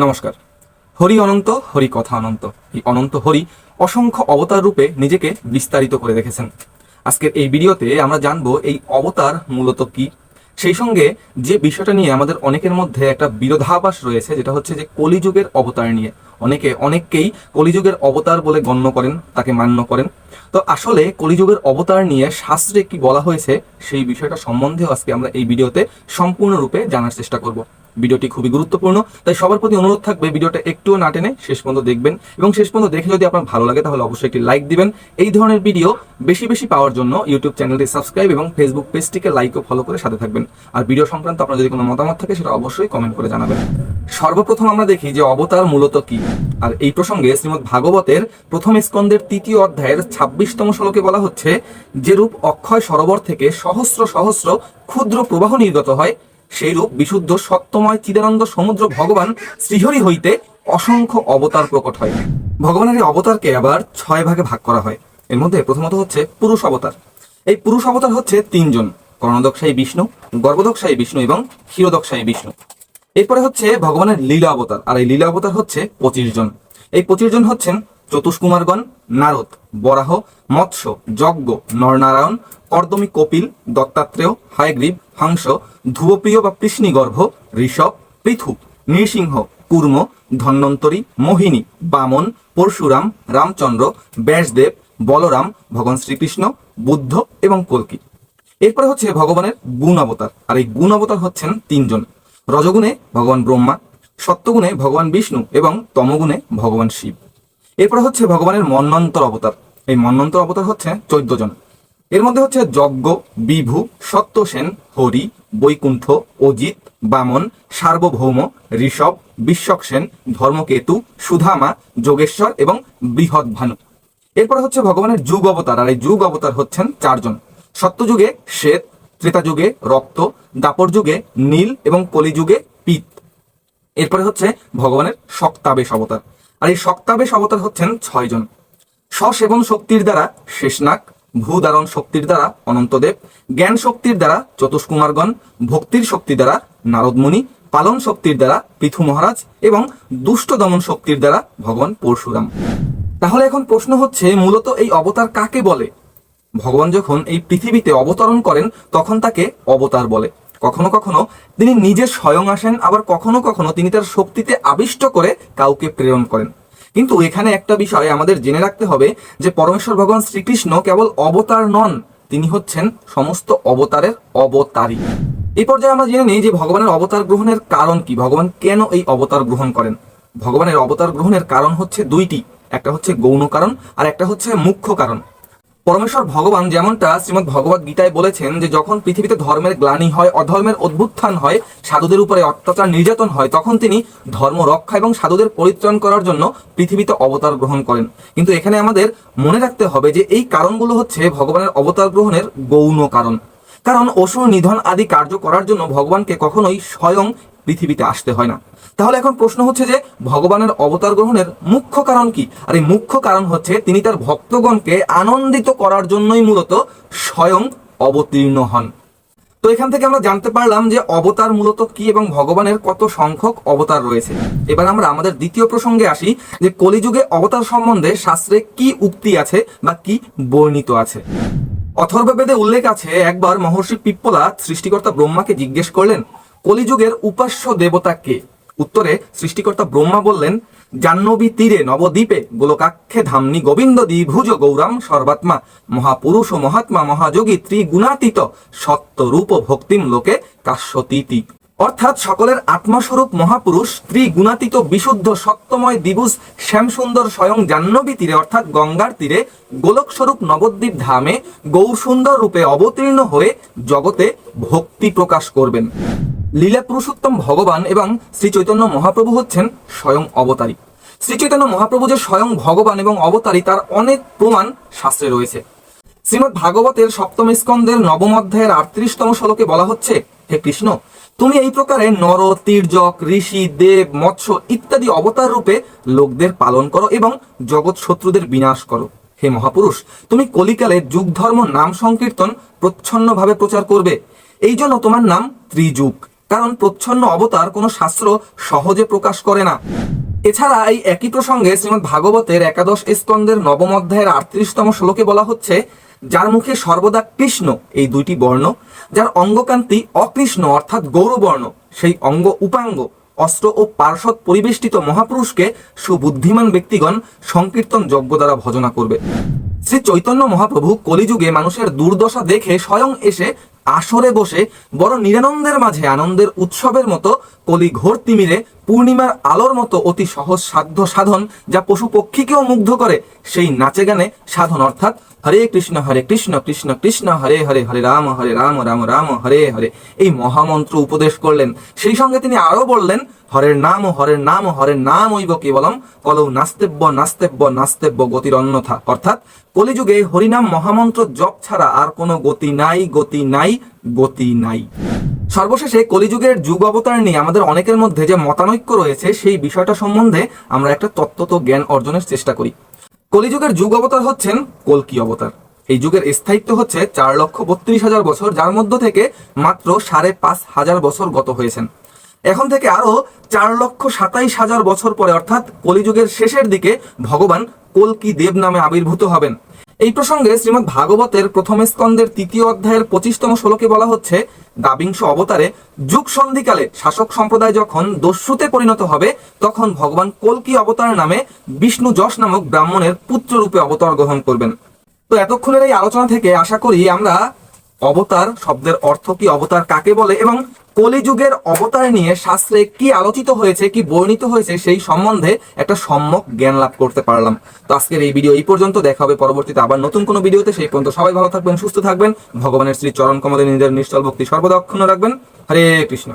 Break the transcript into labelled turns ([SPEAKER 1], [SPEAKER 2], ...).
[SPEAKER 1] নমস্কার হরি অনন্ত হরি কথা অনন্ত এই অনন্ত হরি অসংখ্য অবতার রূপে নিজেকে বিস্তারিত করে রেখেছেন আজকের এই ভিডিওতে আমরা জানব এই অবতার মূলত কি সেই সঙ্গে যে বিষয়টা নিয়ে আমাদের অনেকের মধ্যে একটা বিরোধাভাস রয়েছে যেটা হচ্ছে যে কলিযুগের অবতার নিয়ে অনেকে অনেককেই কলিযুগের অবতার বলে গণ্য করেন তাকে মান্য করেন তো আসলে কলিযুগের অবতার নিয়ে শাস্ত্রে কি বলা হয়েছে সেই বিষয়টা সম্বন্ধেও আজকে আমরা এই ভিডিওতে সম্পূর্ণরূপে জানার চেষ্টা করব ভিডিওটি খুবই গুরুত্বপূর্ণ তাই সবার প্রতি অনুরোধ থাকবে ভিডিওটা একটুও না টেনে শেষ পর্যন্ত দেখবেন এবং শেষ পর্যন্ত দেখে যদি আপনার ভালো লাগে তাহলে অবশ্যই একটি লাইক দিবেন এই ধরনের ভিডিও বেশি বেশি পাওয়ার জন্য ইউটিউব চ্যানেলটি সাবস্ক্রাইব এবং ফেসবুক পেজটিকে লাইক ও ফলো করে সাথে থাকবেন আর ভিডিও সংক্রান্ত আপনার যদি কোনো মতামত থাকে সেটা অবশ্যই কমেন্ট করে জানাবেন সর্বপ্রথম আমরা দেখি যে অবতার মূলত কি আর এই প্রসঙ্গে শ্রীমৎ ভাগবতের প্রথম স্কন্দের তৃতীয় অধ্যায়ের ছাব্বিশতম শ্লোকে বলা হচ্ছে যেরূপ অক্ষয় সরোবর থেকে সহস্র সহস্র ক্ষুদ্র প্রবাহ নির্গত হয় সেই রূপ বিশুদ্ধ সত্যময় চিদানন্দ সমুদ্র ভগবান শ্রীহরি হইতে অসংখ্য অবতার প্রকট হয় ভগবানের এই অবতারকে আবার ছয় ভাগে ভাগ করা হয় এর মধ্যে প্রথমত হচ্ছে পুরুষ অবতার এই পুরুষ অবতার হচ্ছে তিনজন কর্ণদক্ষায়ী বিষ্ণু গর্ভদক্ষায়ী বিষ্ণু এবং ক্ষীরদক্ষায়ী বিষ্ণু এরপরে হচ্ছে ভগবানের লীলা অবতার আর এই লীলা অবতার হচ্ছে পঁচিশ জন এই পঁচিশ জন হচ্ছেন চতুষ্কুমারগণ নারদ বরাহ মৎস্য যজ্ঞ নরনারায়ণ কর্দমী কপিল দত্তাত্রেয় হায়গ্রীব হাংস ধুবপ্রিয় বা কৃষ্ণিগর্ভ ঋষভ পৃথু নৃসিংহ কুর্ম ধন্বন্তরী মোহিনী বামন পরশুরাম রামচন্দ্র ব্যাসদেব বলরাম ভগবান শ্রীকৃষ্ণ বুদ্ধ এবং কলকি এরপরে হচ্ছে ভগবানের গুণ অবতার আর এই গুণ অবতার হচ্ছেন তিনজন রজগুণে ভগবান ব্রহ্মা সত্যগুণে ভগবান বিষ্ণু এবং তমগুণে ভগবান শিব এরপরে হচ্ছে ভগবানের মন্বন্তর অবতার এই মন্বন্তর অবতার হচ্ছে চোদ্দ জন এর মধ্যে হচ্ছে যজ্ঞ বিভু সত্যসেন হরি বৈকুণ্ঠ অজিত বামন সার্বভৌম ঋষভ বিশ্বক সেন ধর্মকেতু সুধামা যোগেশ্বর এবং বৃহৎ ভানু এরপরে হচ্ছে ভগবানের যুগ অবতার আর এই যুগ অবতার হচ্ছেন চারজন সত্যযুগে শ্বেত ত্রেতাযুগে রক্ত দাপর যুগে নীল এবং কলিযুগে পিত এরপরে হচ্ছে ভগবানের শক্তাবেশ অবতার আর এই শক্তাবেশ অবতার হচ্ছেন ছয়জন সসেবন শক্তির দ্বারা শেষনাগ ভূধারণ শক্তির দ্বারা অনন্তদেব জ্ঞান শক্তির দ্বারা চতুষ্কুমারগণ ভক্তির শক্তি দ্বারা নারদমুনি পালন শক্তির দ্বারা পৃথু মহারাজ এবং দুষ্ট দমন শক্তির দ্বারা ভগবান পরশুরাম তাহলে এখন প্রশ্ন হচ্ছে মূলত এই অবতার কাকে বলে ভগবান যখন এই পৃথিবীতে অবতরণ করেন তখন তাকে অবতার বলে কখনো কখনো তিনি নিজে স্বয়ং আসেন আবার কখনো কখনো তিনি তার শক্তিতে আবিষ্ট করে কাউকে প্রেরণ করেন কিন্তু এখানে একটা বিষয় আমাদের জেনে রাখতে হবে যে পরমেশ্বর ভগবান শ্রীকৃষ্ণ কেবল অবতার নন তিনি হচ্ছেন সমস্ত অবতারের অবতারী এই পর্যায়ে আমরা জেনে নিই যে ভগবানের অবতার গ্রহণের কারণ কি ভগবান কেন এই অবতার গ্রহণ করেন ভগবানের অবতার গ্রহণের কারণ হচ্ছে দুইটি একটা হচ্ছে গৌণ কারণ আর একটা হচ্ছে মুখ্য কারণ পরমেশ্বর ভগবান যেমনটা শ্রীমদ ভগবত গীতায় বলেছেন যে যখন পৃথিবীতে ধর্মের গ্লানি হয় অধর্মের অভ্যুত্থান হয় সাধুদের উপরে অত্যাচার নির্যাতন হয় তখন তিনি ধর্ম রক্ষা এবং সাধুদের পরিত্রাণ করার জন্য পৃথিবীতে অবতার গ্রহণ করেন কিন্তু এখানে আমাদের মনে রাখতে হবে যে এই কারণগুলো হচ্ছে ভগবানের অবতার গ্রহণের গৌণ কারণ কারণ অসুর নিধন আদি কার্য করার জন্য ভগবানকে কখনোই স্বয়ং পৃথিবীতে আসতে হয় না তাহলে এখন প্রশ্ন হচ্ছে যে ভগবানের অবতার গ্রহণের মুখ্য কারণ কি আর এই মুখ্য কারণ হচ্ছে তিনি তার ভক্তগণকে আনন্দিত করার জন্যই মূলত স্বয়ং অবতীর্ণ হন তো এখান থেকে আমরা জানতে পারলাম যে অবতার মূলত কি এবং ভগবানের কত সংখ্যক অবতার রয়েছে এবার আমরা আমাদের দ্বিতীয় প্রসঙ্গে আসি যে কলিযুগে অবতার সম্বন্ধে শাস্ত্রে কি উক্তি আছে বা কি বর্ণিত আছে অথর্ব উল্লেখ আছে একবার মহর্ষি পিপ্পলা সৃষ্টিকর্তা ব্রহ্মাকে জিজ্ঞেস করলেন কলিযুগের উপাস্য দেবতা কে উত্তরে সৃষ্টিকর্তা ব্রহ্মা বললেন জাহ্নবী তীরে নবদ্বীপে গোলকাক্ষে ধামনি গোবিন্দ দ্বিভুজ গৌরাম সর্বাত্মা মহাপুরুষ ও মহাত্মা মহাযোগী ত্রিগুণাতীত সত্যরূপ ভক্তিম লোকে কাশ্যতীতি অর্থাৎ সকলের আত্মস্বরূপ মহাপুরুষ ত্রিগুণাতীত বিশুদ্ধ সত্যময় দিবুজ শ্যামসুন্দর স্বয়ং জাহ্নবী তীরে অর্থাৎ গঙ্গার তীরে গোলকস্বরূপ নবদ্বীপ ধামে গৌরসুন্দর রূপে অবতীর্ণ হয়ে জগতে ভক্তি প্রকাশ করবেন লীলা পুরুষোত্তম ভগবান এবং শ্রী চৈতন্য মহাপ্রভু হচ্ছেন স্বয়ং অবতারী শ্রী চৈতন্য মহাপ্রভু যে স্বয়ং ভগবান এবং অবতারী তার অনেক প্রমাণ শাস্ত্রে রয়েছে শ্রীমৎ ভাগবতের সপ্তম স্কন্ধের নবম অধ্যায়ের আটত্রিশতম শ্লোকে বলা হচ্ছে হে কৃষ্ণ তুমি এই প্রকারে নর তীর্যক ঋষি দেব মৎস্য ইত্যাদি অবতার রূপে লোকদের পালন করো এবং জগৎ শত্রুদের বিনাশ করো হে মহাপুরুষ তুমি কলিকালে যুগ ধর্ম নাম সংকীর্তন প্রচ্ছন্নভাবে প্রচার করবে এই জন্য তোমার নাম ত্রিযুগ কারণ প্রচ্ছন্ন অবতার কোনো শাস্ত্র সহজে প্রকাশ করে না এছাড়া এই একই প্রসঙ্গে শ্রীমদ ভাগবতের একাদশ স্কন্ধের নবম অধ্যায়ের আটত্রিশতম শ্লোকে বলা হচ্ছে যার মুখে সর্বদা কৃষ্ণ এই দুইটি বর্ণ যার অঙ্গকান্তি অকৃষ্ণ অর্থাৎ গৌরবর্ণ সেই অঙ্গ উপাঙ্গ অস্ত্র ও পার্শ্বদ পরিবেষ্টিত মহাপুরুষকে সুবুদ্ধিমান ব্যক্তিগণ সংকীর্তন যজ্ঞ দ্বারা ভজনা করবে শ্রী চৈতন্য মহাপ্রভু কলিযুগে মানুষের দুর্দশা দেখে স্বয়ং এসে আসরে বসে বড় নিরানন্দের মাঝে আনন্দের উৎসবের মতো কলি ঘোর তিমিরে পূর্ণিমার আলোর মতো অতি সহজ সাধ্য সাধন যা পশু পক্ষীকেও মুগ্ধ করে সেই নাচে গানে সাধন অর্থাৎ হরে কৃষ্ণ হরে কৃষ্ণ কৃষ্ণ কৃষ্ণ হরে হরে হরে রাম হরে রাম রাম রাম হরে হরে এই মহামন্ত্র উপদেশ করলেন সেই সঙ্গে তিনি আরো বললেন হরের নাম হরের নাম হরের নাম ঐব কেবলম কলৌ নাস্তেব্য নাস্তেব্য নাস্তেব্য গতির অন্যথা অর্থাৎ কলিযুগে হরিনাম মহামন্ত্র জপ ছাড়া আর কোনো গতি নাই গতি নাই গতি নাই সর্বশেষে কলিযুগের যুগ অবতার নিয়ে আমাদের অনেকের মধ্যে যে মতানৈক্য রয়েছে সেই বিষয়টা সম্বন্ধে আমরা একটা তত্ত্বত জ্ঞান অর্জনের চেষ্টা করি কলিযুগের যুগ অবতার হচ্ছেন কলকি অবতার এই যুগের স্থায়িত্ব হচ্ছে চার লক্ষ বত্রিশ হাজার বছর যার মধ্য থেকে মাত্র সাড়ে পাঁচ হাজার বছর গত হয়েছেন এখন থেকে আরো চার লক্ষ সাতাইশ হাজার বছর পরে অর্থাৎ কলিযুগের শেষের দিকে ভগবান কলকি দেব নামে আবির্ভূত হবেন এই প্রসঙ্গে শ্রীমৎ ভাগবতের প্রথম স্কন্ধের তৃতীয় অধ্যায়ের পঁচিশতম শ্লোকে বলা হচ্ছে দাবিংশ অবতারে যুগ সন্ধিকালে শাসক সম্প্রদায় যখন দস্যুতে পরিণত হবে তখন ভগবান কলকি অবতার নামে বিষ্ণু যশ নামক ব্রাহ্মণের পুত্র রূপে অবতার গ্রহণ করবেন তো এতক্ষণের এই আলোচনা থেকে আশা করি আমরা অবতার শব্দের অর্থ কি অবতার কাকে বলে এবং কলিযুগের অবতার নিয়ে শাস্ত্রে কি আলোচিত হয়েছে কি বর্ণিত হয়েছে সেই সম্বন্ধে একটা সম্যক জ্ঞান লাভ করতে পারলাম তো আজকের এই ভিডিও এই পর্যন্ত দেখা হবে পরবর্তীতে আবার নতুন কোনো ভিডিওতে সেই পর্যন্ত সবাই ভালো থাকবেন সুস্থ থাকবেন ভগবানের শ্রী চরণ কমলে নিজের নিশ্চল ভক্তি সর্বদা অক্ষুণ্ণ রাখবেন হরে কৃষ্ণ